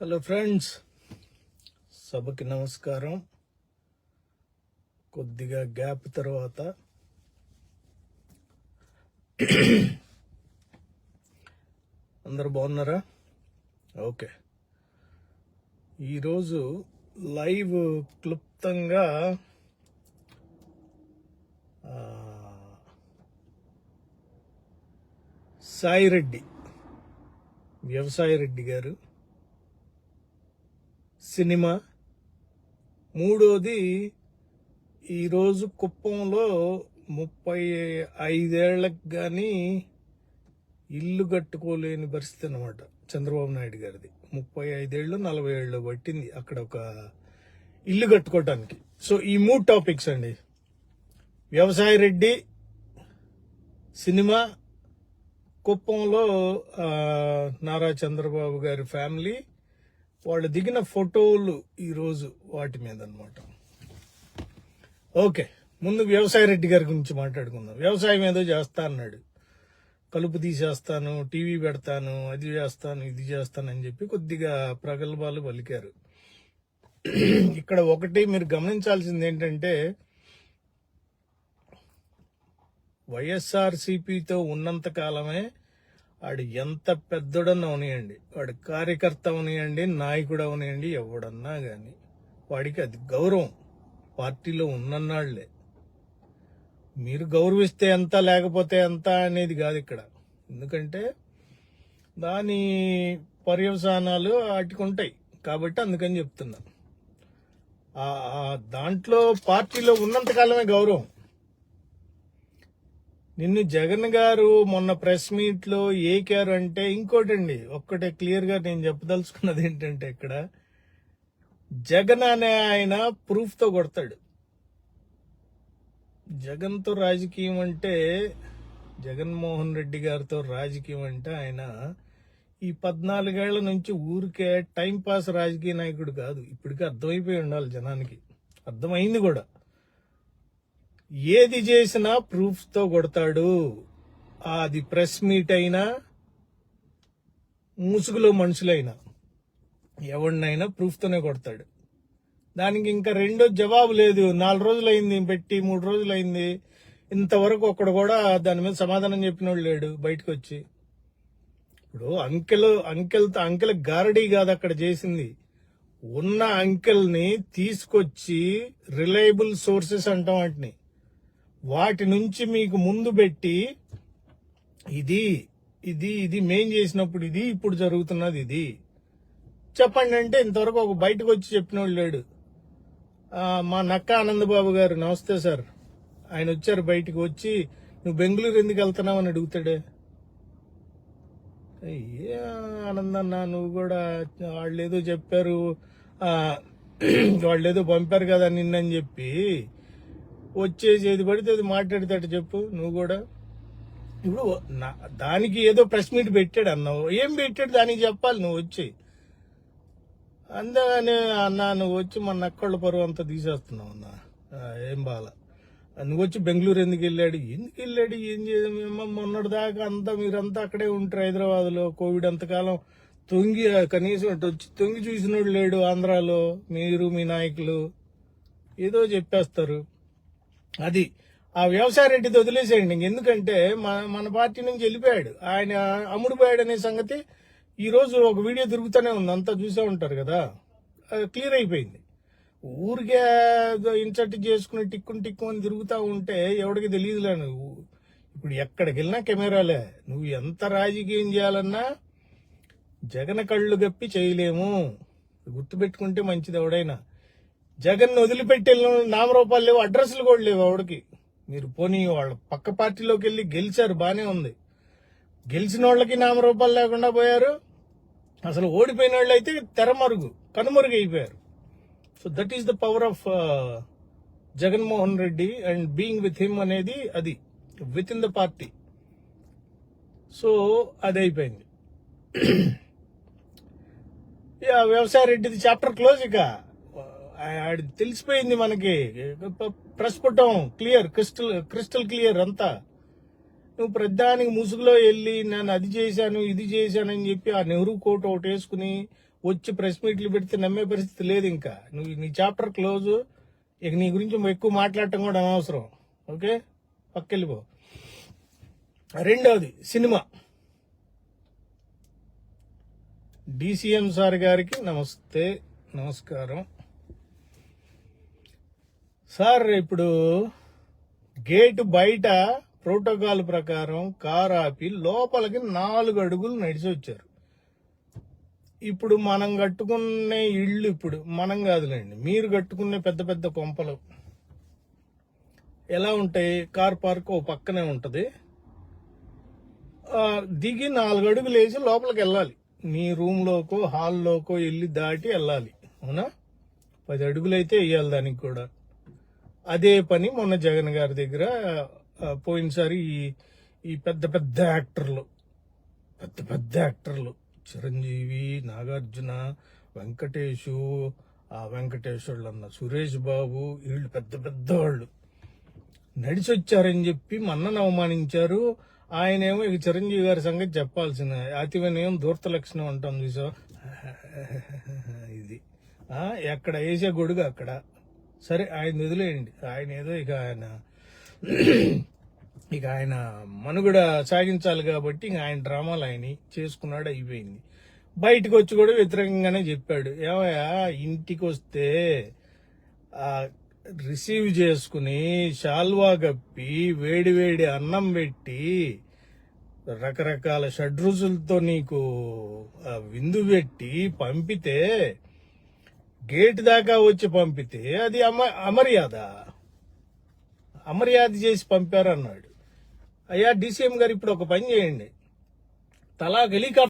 Hello friends సభకి నమస్కారం. కొద్దిగా గ్యాప్ తర్వాత అందరు బాగున్నారా? ఓకే. ఈరోజు లైవ్ క్లుప్తంగా సాయిరెడ్డి వ్యవసాయ రెడ్డి గారు సినిమా. మూడోది ఈరోజు కుప్పంలో ముప్పై ఐదేళ్ళకు కానీ ఇల్లు కట్టుకోలేని పరిస్థితి అనమాట చంద్రబాబు నాయుడు గారిది. ముప్పై ఐదేళ్ళు నలభై ఏళ్ళు పట్టింది అక్కడ ఒక ఇల్లు కట్టుకోవటానికి సో ఈ మూడు టాపిక్స్ అండి. వ్యవసాయ రెడ్డి సినిమా కుప్పంలో నారా చంద్రబాబు గారి ఫ్యామిలీ వాళ్ళు దిగిన ఫోటోలు ఈరోజు వాటి మీద అనమాట ఓకే ముందు వ్యవసాయ రెడ్డి గారి గురించి మాట్లాడుకుందాం. వ్యవసాయం ఏదో చేస్తా అన్నాడు. కలుపు తీసేస్తాను టీవీ పెడతాను అది చేస్తాను ఇది చేస్తాను అని చెప్పి కొద్దిగా ప్రగల్భాలు పలికారు. ఇక్కడ ఒకటి మీరు గమనించాల్సింది ఏంటంటే వైఎస్ఆర్సీపీతో ఉన్నంత కాలమే వాడు ఎంత పెద్దడన్నా అవనియండి వాడు కార్యకర్త అవనియండి నాయకుడు అవనియండి ఎవడన్నా కానీ వాడికి అది గౌరవం. పార్టీలో ఉన్నన్నాళ్ళే. మీరు గౌరవిస్తే ఎంత లేకపోతే ఎంత అనేది కాదు ఇక్కడ. ఎందుకంటే దాని పర్యవసానాలు వాటికి ఉంటాయి. కాబట్టి అందుకని చెప్తున్నా. దాంట్లో పార్టీలో ఉన్నంతకాలమే గౌరవం. నిన్ను జగన్ గారు మొన్న ప్రెస్ మీట్లో ఏకారు అంటే ఇంకోటండి ఒక్కటే క్లియర్గా నేను చెప్పదలుచుకున్నది ఏంటంటే ఇక్కడ జగన్ అనే ఆయన ప్రూఫ్తో కొడతాడు. జగన్తో రాజకీయం అంటే జగన్మోహన్ రెడ్డి గారితో రాజకీయం అంటే ఆయన ఈ పద్నాలుగేళ్ళ నుంచి ఊరికే టైం పాస్ రాజకీయ నాయకుడు కాదు. ఇప్పటికే అర్థమైపోయి ఉండాలి జనానికి. అర్థమైంది కూడా. ఏది చేసినా ప్రూఫ్తో కొడతాడు. అది ప్రెస్ మీట్ అయినా ముసుగులో మనుషులైనా ఎవరినైనా ప్రూఫ్ తోనే కొడతాడు. దానికి ఇంకా రెండో జవాబు లేదు. నాలుగు రోజులు అయింది పెట్టి మూడు రోజులు అయింది ఇంతవరకు ఒక్కడు కూడా దాని మీద సమాధానం చెప్పినోడు లేడు బయటకు వచ్చి ఇప్పుడు అంకెల్ అంకెల్ అంకెల్ గారడీ కాదు అక్కడ చేసింది. ఉన్న అంకెల్ని తీసుకొచ్చి రిలయబుల్ సోర్సెస్ అంటాం వాటిని. వాటి నుంచి మీకు ముందు పెట్టి ఇది ఇది ఇది మేం చేసినప్పుడు ఇది ఇప్పుడు జరుగుతున్నది ఇది. చెప్పండి అంటే ఇంతవరకు ఒక బయటకు వచ్చి చెప్పిన వాళ్ళు లేడు మా నక్క ఆనందబాబు గారు నమస్తే సార్. ఆయన వచ్చారు బయటికి వచ్చి నువ్వు బెంగళూరు ఎందుకు వెళ్తున్నావు? అని అడుగుతాడే. ఏ ఆనందన్న నువ్వు కూడా వాళ్ళు ఏదో చెప్పారు. వాళ్ళు ఏదో పంపారు కదా నిన్నని చెప్పి. వచ్చేసి ఏది పడితే అది మాట్లాడతాడు చెప్పు నువ్వు కూడా. ఇప్పుడు నా- దానికి ఏదో ప్రెస్ మీట్ పెట్టాడు అన్నావు. ఏం పెట్టాడు? దానికి చెప్పాలి నువ్వు వచ్చి అందుకని అన్నా నువ్వు వచ్చి మన నక్కళ్ళ పరువు అంతా తీసేస్తున్నావు అన్న. ఏం బాల. నువ్వు వచ్చి బెంగళూరు ఎందుకు వెళ్ళాడు? ఎందుకు వెళ్ళాడు? ఏం చేయడం మొన్నటి దాకా అంతా మీరంతా అక్కడే ఉంటారు హైదరాబాద్లో. కోవిడ్ అంతకాలం తొంగి కనీసం వచ్చి తొంగి చూసినోడు లేడు ఆంధ్రాలో. మీరు మీ నాయకులు ఏదో చెప్పేస్తారు. అది. ఆ వ్యవసాయ రెడ్డిది వదిలేసేయండి. ఎందుకంటే మన మన పార్టీ నుంచి వెళ్ళిపోయాడు. ఆయన అమ్ముడుపోయాడు అనే సంగతి ఈ రోజు ఒక వీడియో తిరుగుతూనే ఉంది. అంతా చూసే ఉంటారు కదా. క్లియర్ అయిపోయింది. ఊరికే ఇన్సర్ట్ చేసుకుని టిక్కుని టిక్కు అని తిరుగుతూ ఉంటే ఎవడికి తెలియదులే నువ్వు. ఇప్పుడు ఎక్కడికి వెళ్ళినా కెమెరాలే. నువ్వు ఎంత రాజకీయం చేయాలన్నా జగన్ కళ్ళు గప్పి చేయలేము. గుర్తుపెట్టుకుంటే మంచిది ఎవడైనా. జగన్ వదిలిపెట్టి నామరూపాలు లేవు అడ్రస్లు కూడా లేవు ఆవిడకి. మీరు పోనీ వాళ్ళ పక్క పార్టీలోకి వెళ్ళి గెలిచారు బానే ఉంది. గెలిచిన వాళ్ళకి నామరూపాలు లేకుండా పోయారు. అసలు ఓడిపోయిన వాళ్ళు అయితే తెరమరుగు కనుమరుగు అయిపోయారు. So that is the power of Jaganmohan Reddy and being with him అనేది అది with in the party so అది అయిపోయింది. వ్యవసాయ రెడ్డిది చాప్టర్ క్లోజ్ ఇక. తెలిసిపోయింది మనకి. ప్రస్ఫుటం క్లియర్ క్రిస్టల్ క్రిస్టల్ క్లియర్ అంతా. నువ్వు ప్రధానికి ముసుగులో వెళ్ళి నేను అది చేశాను ఇది చేశానని చెప్పి ఆ నెహ్రూ కోట్ ఒకటి వేసుకుని వచ్చి ప్రెస్ మీట్లు పెడితే నమ్మే పరిస్థితి లేదు ఇంకా. నువ్వు నీ చాప్టర్ క్లోజ్ ఇక నీ గురించి ఎక్కువ మాట్లాడటం కూడా అనవసరం. ఓకే? పక్కెళ్ళిపో. రెండవది సినిమా. డిసిఎం సార్ గారికి నమస్తే నమస్కారం. సార్ ఇప్పుడు గేట్ బయట ప్రోటోకాల్ ప్రకారం కార్ ఆపి లోపలికి నాలుగు అడుగులు నడిచి వచ్చారు. ఇప్పుడు మనం కట్టుకునే ఇళ్ళు ఇప్పుడు మనం కాదులేండి మీరు కట్టుకునే పెద్ద పెద్ద కొంపలు ఎలా ఉంటాయి? కార్ పార్క్ ఓ పక్కనే ఉంటుంది. దిగి నాలుగు అడుగులు వేసి లోపలికి వెళ్ళాలి. మీ రూమ్లోకో హాల్లోకో వెళ్ళి దాటి వెళ్ళాలి. అవునా? పది అడుగులు అయితే వేయాలి దానికి కూడా. అదే పని మొన్న జగన్ గారి దగ్గర పోయినసారి ఈ ఈ పెద్ద పెద్ద యాక్టర్లు పెద్ద పెద్ద యాక్టర్లు చిరంజీవి నాగార్జున వెంకటేషు ఆ వెంకటేశ్వర్లు అన్న సురేష్ బాబు వీళ్ళు పెద్ద పెద్ద వాళ్ళు నడిచి వచ్చారని చెప్పి మన్నను అవమానించారు. ఆయనేమో ఇక చిరంజీవి గారి సంగతి చెప్పాల్సిన అతివనేం దూర్త లక్షణం అంటాం చూసా ఇది. ఎక్కడ వేసే గొడుగు అక్కడ. సరే ఆయన వదిలేయండి. ఆయన ఏదో ఇక ఆయన ఇక ఆయన మనుగడ సాగించాలి కాబట్టి ఇంక ఆయన డ్రామాలు ఆయన చేసుకున్నాడు అయిపోయింది. బయటకు వచ్చి కూడా వ్యతిరేకంగానే చెప్పాడు. ఏమయ్యా ఇంటికి వస్తే రిసీవ్ చేసుకుని శాల్వా కప్పి వేడి వేడి అన్నం పెట్టి రకరకాల షడ్రుచులతో నీకు ఆ విందు పెట్టి పంపితే గేట్ దాకా వచ్చి పంపితే అది అమ అమర్యాద. అమర్యాద చేసి పంపారన్నాడు. అయ్యా డీసీఎం గారు ఇప్పుడు ఒక పని చేయండి. తలా హెలికాప్టర్